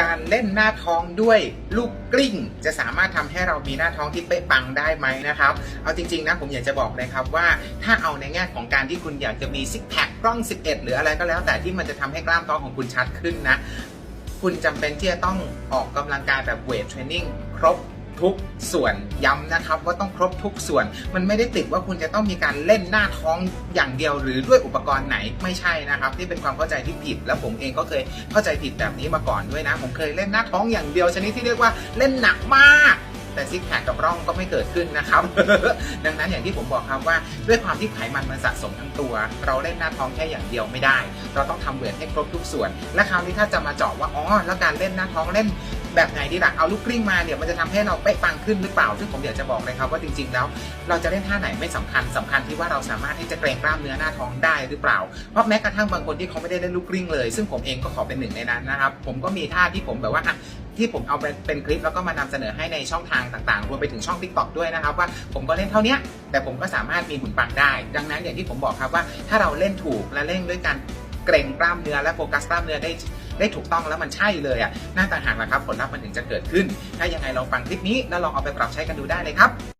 การเล่นหน้าท้องด้วยลูกกลิ้ง จะสามารถทำให้เรามีหน้าท้องที่เป๊ะปังได้ไหมนะครับ เอาจริงๆนะผมอยากจะบอกเลยครับว่าถ้าเอาในแง่ของการที่คุณอยากจะมีซิกแพคกล้อง 11 หรืออะไรก็แล้ว แต่ที่มันจะทำให้กล้ามท้องของคุณชัดขึ้นนะ คุณจำเป็นที่จะต้องออกกำลังกายแบบเวทเทรนนิ่งครบ ทุกส่วนย้ำนะครับว่าต้องครบทุกส่วน มันไม่ได้ติดว่าคุณจะต้องมีการเล่นหน้าท้องอย่างเดียวหรือด้วยอุปกรณ์ไหนไม่ใช่นะครับ ที่เป็นความเข้าใจที่ผิด แล้วผมเองก็เคยเข้าใจผิดแบบนี้มาก่อนด้วยนะ ผมเคยเล่นหน้าท้องอย่างเดียวชนิดที่เรียกว่าเล่นหนักมากแต่ซิกแพคกับร่องก็ไม่เกิดขึ้นนะครับ ดังนั้นอย่างที่ผมบอกครับว่าด้วยความที่ไขมันมันสะสมทั้งตัว เราเล่นหน้าท้องแค่อย่างเดียวไม่ได้ เราต้องทำเวทให้ครบทุกส่วน และคราวนี้ถ้าจะมาเจาะว่าอ๋อแล้วการเล่นหน้าท้องเล่น แบบไหนดีล่ะเอาลูกกลิ้งมาเนี่ยมันจะทำให้เราเป๊ะปังขึ้นหรือเปล่า ซึ่งผมอยากจะบอกเลยครับว่าจริง ๆ แล้ว เราจะเล่นท่าไหนไม่สำคัญสำคัญที่ว่าเราสามารถที่จะเกรงกล้ามเนื้อหน้าท้องได้หรือเปล่า เพราะแม้กระทั่งบางคนที่เขาไม่ได้เล่นลูกกลิ้งเลย ซึ่งผมเองก็ขอเป็นหนึ่งในนั้นนะครับ ผมก็มีท่าที่ผมแบบว่าที่ผมเอาเป็นคลิปแล้วก็มานำเสนอให้ในช่องทางต่างๆ รวมไปถึงช่อง t ิ k t o k ด้วยนะครับ ว่าผมก็เล่นเท่านี้แต่ผมก็สามารถมีหุ่นปังได้ ดังนั้นอย่างที่ผมบอกครับว่าถ้าเราเล่นถูกและเล่นด้วยการเกรงกล้ามเนื้อและโฟกัสกล้ามเนื้อได้ ได้ถูกต้องแล้วมันใช่เลยอะน่าต่างหากนะครับผลลัพธ์มันถึงจะเกิดขึ้น ถ้ายังไงลองฟังคลิปนี้แล้วลองเอาไปปรับใช้กันดูได้เลยครับ